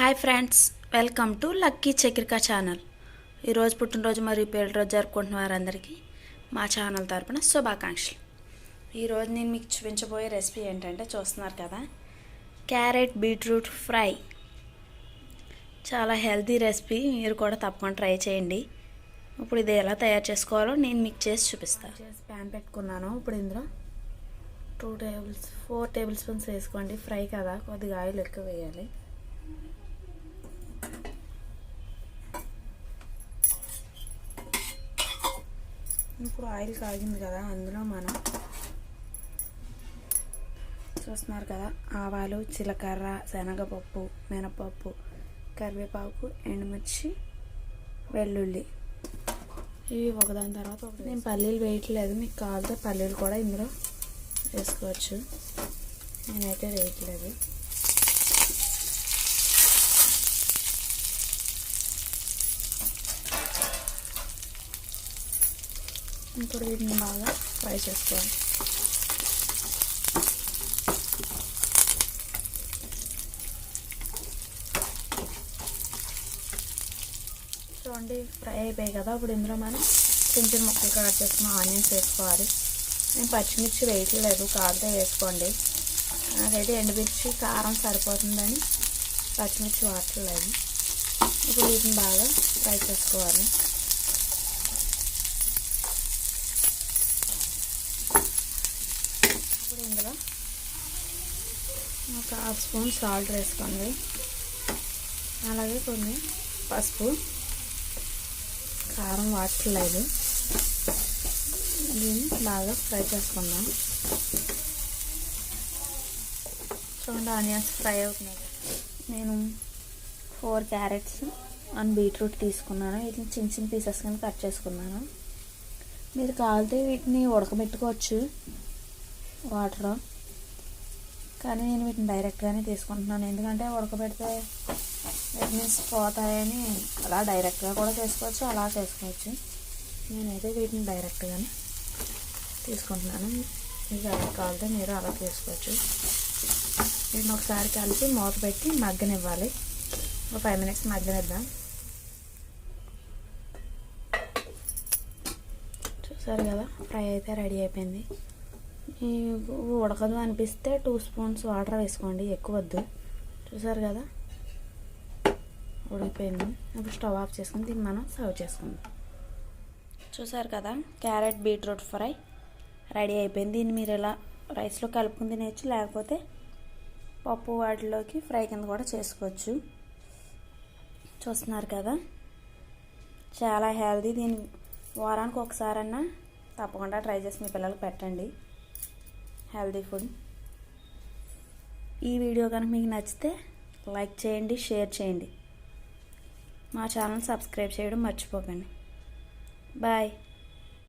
Hi friends welcome to Lucky Chakrika channel. ఈరోజు పుట్టినరోజు మరియు పేరు రోజు జరుపుకుంటున్న వారందరికీ మా ఛానల్ తరపున శుభాకాంక్షలు. ఈరోజు నేను మీకు చూపించబోయే రెసిపీ ఏంటంటే చూస్తున్నారు కదా క్యారెట్ బీట్రూట్ ఫ్రై. చాలా హెల్తీ రెసిపీ మీరు కూడా తప్పకుండా ట్రై చేయండి. ఇప్పుడు ఇది ఎలా తయారు చేసుకోవాలో నేను మీకు చేసి చూపిస్తాను చేసి ప్యాన్ పెట్టుకున్నాను. ఇప్పుడు ఇందులో two tables four tablespoons వేసుకోండి. ఫ్రై కదా కొద్దిగా ఆయిల్ ఎక్కువ వేయాలి. ఇప్పుడు ఆయిల్ కాగింది కదా అందులో మనం చూస్తున్నారు కదా ఆవాలు జీలకర్ర శనగపప్పు మినపప్పు కరివేపాకు ఎండుమిర్చి వెల్లుల్లి. ఇవి ఒకదాని తర్వాత ఒకటి నేను పల్లీలు వేయట్లేదు మీకు కావాలితే పల్లీలు కూడా ఇందులో వేసుకోవచ్చు. నేనైతే వేయట్లేదు. ఇప్పుడు వీటిని బాగా ఫ్రై చేసుకోవాలి. చూడండి ఫ్రై అయిపోయాయి కదా ఇప్పుడు ఇందులో మనం చిన్న చిన్న ముక్కలు కట్ చేసుకున్న ఆనియన్స్ వేసుకోవాలి. నేను పచ్చిమిర్చి వేయట్లేదు కాలితే వేసుకోండి. నాకైతే ఎండుమిర్చి కారం సరిపోతుందని పచ్చిమిర్చి వాడట్లేదు. ఇప్పుడు వీటిని బాగా ఫ్రై చేసుకోవాలి ఇప్పుడు ఇందులో ఒక హాఫ్ స్పూన్ సాల్ట్ వేసుకోండి. అలాగే కొన్ని పసుపు కారం వాడట్లేదు. దీన్ని బాగా ఫ్రై చేసుకుందాం. చూడండి ఆనియన్స్ ఫ్రై అవుతున్నాయి. నేను ఫోర్ క్యారెట్స్ అండ్ బీట్రూట్ తీసుకున్నాను. వీటిని చిన్న చిన్న పీసెస్ కింద కట్ చేసుకున్నాను. మీరు కాలితే వీటిని ఉడకబెట్టుకోవచ్చు. వాటర్. కానీ నేను వీటిని డైరెక్ట్గానే తీసుకుంటున్నాను. ఎందుకంటే ఉడకబెడితే విటమిన్స్ పోతాయని అలా డైరెక్ట్గా కూడా చేసుకోవచ్చు అలా చేసుకోవచ్చు. నేనైతే వీటిని డైరెక్ట్గానే తీసుకుంటున్నాను. మీకు అలా కావాలితే మీరు అలా చేసుకోవచ్చు. వీటిని ఒకసారి కలిపి మూత పెట్టి మగ్గనివ్వాలి. ఒక ఫైవ్ మినిట్స్ మగ్గనిద్దాం. చూసారు కదా ఫ్రై అయితే రెడీ అయిపోయింది. ఉడకదు అనిపిస్తే టూ స్పూన్స్ వాటర్ వేసుకోండి ఎక్కువ వద్దు. చూసారు కదా? ఉడికిపోయింది. ఇప్పుడు స్టవ్ ఆఫ్ చేసుకుని దీన్ని మనం సర్వ్ చేసుకుందాం. చూసారు కదా? క్యారెట్ బీట్రూట్ ఫ్రై రెడీ అయిపోయింది. దీన్ని మీరు ఇలా రైస్లో కలుపుకుని తినేయచ్చు లేకపోతే పప్పు వాటిలోకి ఫ్రై కింద కూడా చేసుకోవచ్చు. చూస్తున్నారు కదా? చాలా హెల్దీ దీన్ని వారానికి ఒకసారన్నా తప్పకుండా ట్రై చేసి మీ పిల్లలకు పెట్టండి. Healthy food. ఈ వీడియో కనుక మీకు నచ్చితే లైక్ చేయండి షేర్ చేయండి. మా ఛానల్ సబ్స్క్రైబ్ చేయడం మర్చిపోకండి. బాయ్.